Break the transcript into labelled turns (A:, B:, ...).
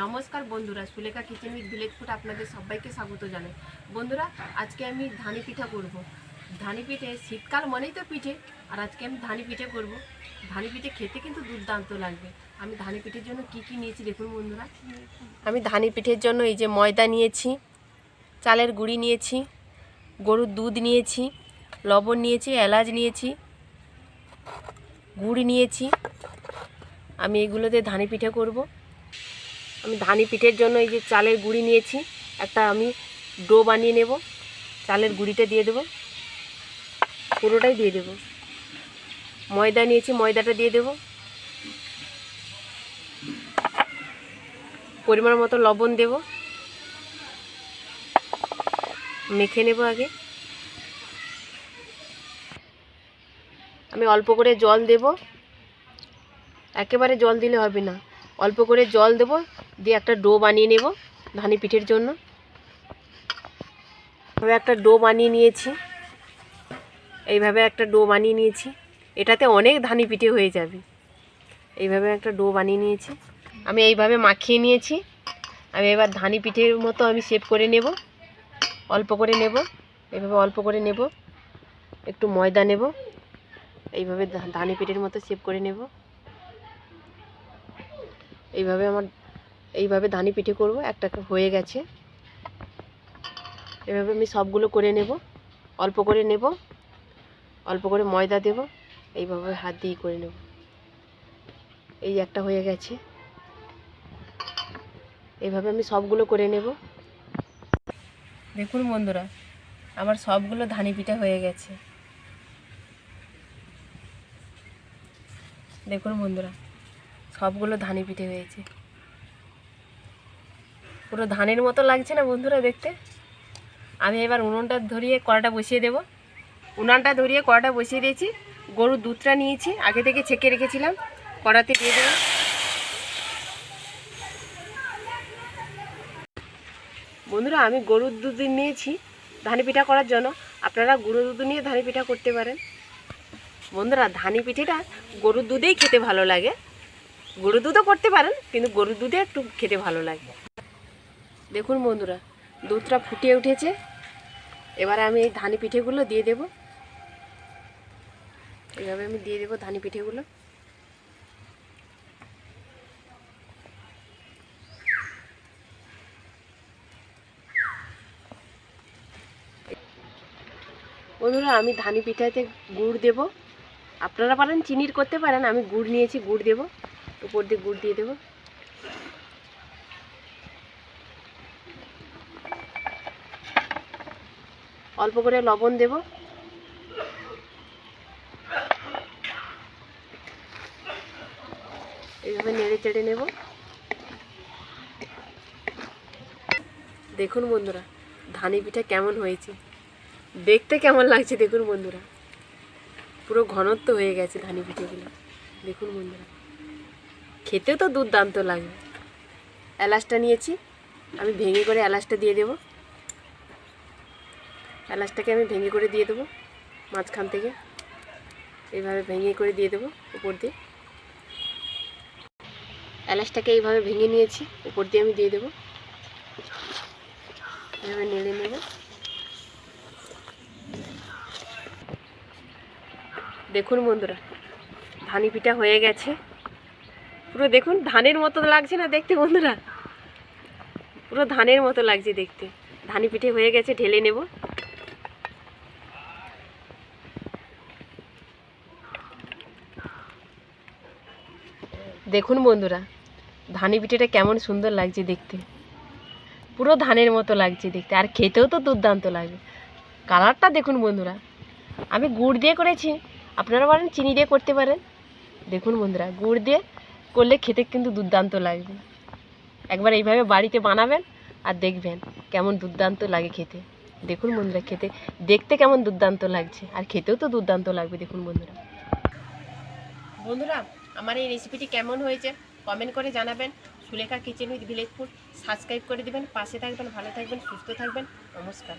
A: নমস্কার বন্ধুরা, Sulekha kitchen with village food আপনাদের সবাইকে স্বাগত জানাই। বন্ধুরা, আজকে আমি ধানি পিঠা করব। ধানি পিঠে শীতকাল মানেই তো পিঠে, আর আজকে আমি ধানি পিঠে করব। ধানি পিঠে খেতে কিন্তু দুর্দান্ত লাগবে। আমি ধানি পিঠের জন্য কি কি নিয়েছি দেখুন বন্ধুরা। আমি ধানি পিঠের জন্য এই যে ময়দা নিয়েছি, চালের গুঁড়ি নিয়েছি, গরুর দুধ নিয়েছি, লবণ নিয়েছি, এলাচ নিয়েছি, গুড় নিয়েছি। আমি এগুলোতে ধানি পিঠে করব। আমি ধানি পিঠের জন্য এই যে চালের গুঁড়ি নিয়েছি। একটা আমি ডো বানিয়ে নেব। চালের গুঁড়িটা দিয়ে দেবো। পুরোটাই দিয়ে দেবো। ময়দা নিয়েছি, ময়দাটা দিয়ে দেবো। পরিমাণ মতো লবণ দেব। মেখে নেব আগে। আমি অল্প করে জল দেব। একেবারে জল দিলে হবে না। অল্প করে জল দেব, দিয়ে একটা ডো বানিয়ে নেব ধানি পিঠের জন্য। এভাবে একটা ডো বানিয়ে নিয়েছি। এইভাবে একটা ডো বানিয়ে নিয়েছি। এটাতে অনেক ধানি পিঠে হয়ে যাবে। এইভাবে একটা ডো বানিয়ে নিয়েছি। আমি এইভাবে মাখিয়ে নিয়েছি। আমি এবার ধানি পিঠের মতো আমি শেপ করে নেব। অল্প করে নেব। এইভাবে অল্প করে নেব। একটু ময়দা নেব। এইভাবে ধানি পিঠের মতো শেপ করে নেব। এইভাবে আমার, এইভাবে ধানি পিঠে করব একটা হয়ে গেছে। এভাবে আমি সবগুলো করে নেব, অল্প করে নেব, অল্প করে ময়দা দেব, এইভাবে হাত দিয়ে করে নেব। এই একটা হয়ে গেছে। এইভাবে আমি সবগুলো করে নেব। দেখুন বন্ধুরা, আমার সবগুলো ধানি পিঠা হয়ে গেছে। দেখুন বন্ধুরা। সবগুলো ধানি পিঠে হয়েছে। পুরো ধানের মতো লাগছে না বন্ধুরা দেখতে। আমি এবার উনুনটা ধরিয়ে কড়াটা বসিয়ে দেব। উনানটা ধরিয়ে কড়াটা বসিয়ে দিয়েছি। গরুর দুধটা নিয়েছি, আগে থেকে ছেঁকে রেখেছিলাম। কড়াতে দিয়ে দেবো। বন্ধুরা, আমি গরুর দুধ নিয়েছি, ধানি পিঠা করার জন্য। আপনারা গরুর দুধ নিয়ে ধানি পিঠা করতে পারেন। বন্ধুরা, ধানি পিঠেটা গরুর দুধেই খেতে ভালো লাগে। গরুর দুধও করতে পারেন, কিন্তু গরুর দুধে একটু খেতে ভালো লাগে। দেখুন বন্ধুরা, দুধটা ফুটিয়ে উঠেছে। এবারে আমি এই ধানি পিঠেগুলো দিয়ে দেব। এইভাবে আমি দিয়ে দেবো ধানি পিঠেগুলো। বন্ধুরা, আমি ধানি পিঠাতে গুড় দেব। আপনারা পারেন, চিনির করতে পারেন, আমি গুড় নিয়েছি, গুড় দেব। উপর দিয়ে গুড় দিয়ে দেবো। অল্প করে লবণ দেব। এইভাবে নেড়ে চেড়ে নেব। দেখুন বন্ধুরা, ধানি পিঠা কেমন হয়েছে? দেখতে কেমন লাগছে দেখুন বন্ধুরা। পুরো ঘনত্ব হয়ে গেছে ধানি পিঠেগুলো। দেখুন বন্ধুরা। খেতেও তো দুর্দান্ত লাগবে এলাচটা নিয়েছি, আমি ভেঙে করে এলাচটা দিয়ে দেবো। এলাচটাকে আমি ভেঙে করে দিয়ে দেবো, মাঝখান থেকে। এইভাবে ভেঙে করে দিয়ে দেবো উপর দিয়ে। এলাচটাকে এইভাবে ভেঙে নিয়েছি, উপর দিয়ে আমি দিয়ে দেবো। এভাবে নেড়ে নেব। দেখুন বন্ধুরা ধানি পিঠা হয়ে গেছে। পুরো দেখুন, ধানের মতো লাগছে না দেখতে বন্ধুরা? পুরো ধানের মতো লাগছে দেখতে। ধানি পিঠে হয়ে গেছে, ঢেলে নেব। দেখুন বন্ধুরা, ধানি পিঠেটা কেমন সুন্দর লাগছে দেখতে। পুরো ধানের মতো লাগছে দেখতে, আর খেতেও তো দুর্দান্ত লাগে। কালারটা দেখুন বন্ধুরা, আমি গুড় দিয়ে করেছি, আপনারা পারেন চিনি দিয়ে করতে পারেন। দেখুন বন্ধুরা, গুড় দিয়ে করলে খেতে কিন্তু দুর্দান্ত লাগবে। একবার এইভাবে বাড়িতে বানাবেন আর দেখবেন কেমন দুর্দান্ত লাগে খেতে। দেখুন বন্ধুরা, খেতে, দেখতে কেমন দুর্দান্ত লাগছে। আর খেতেও তো দুর্দান্ত লাগবে, দেখুন বন্ধুরা। বন্ধুরা, আমার এই রেসিপিটি কেমন হয়েছে? কমেন্ট করে জানাবেন। Sulekha kitchen with village food subscribe করে দিবেন। পাশে থাকবেন, ভালো থাকবেন, সুস্থ থাকবেন। নমস্কার।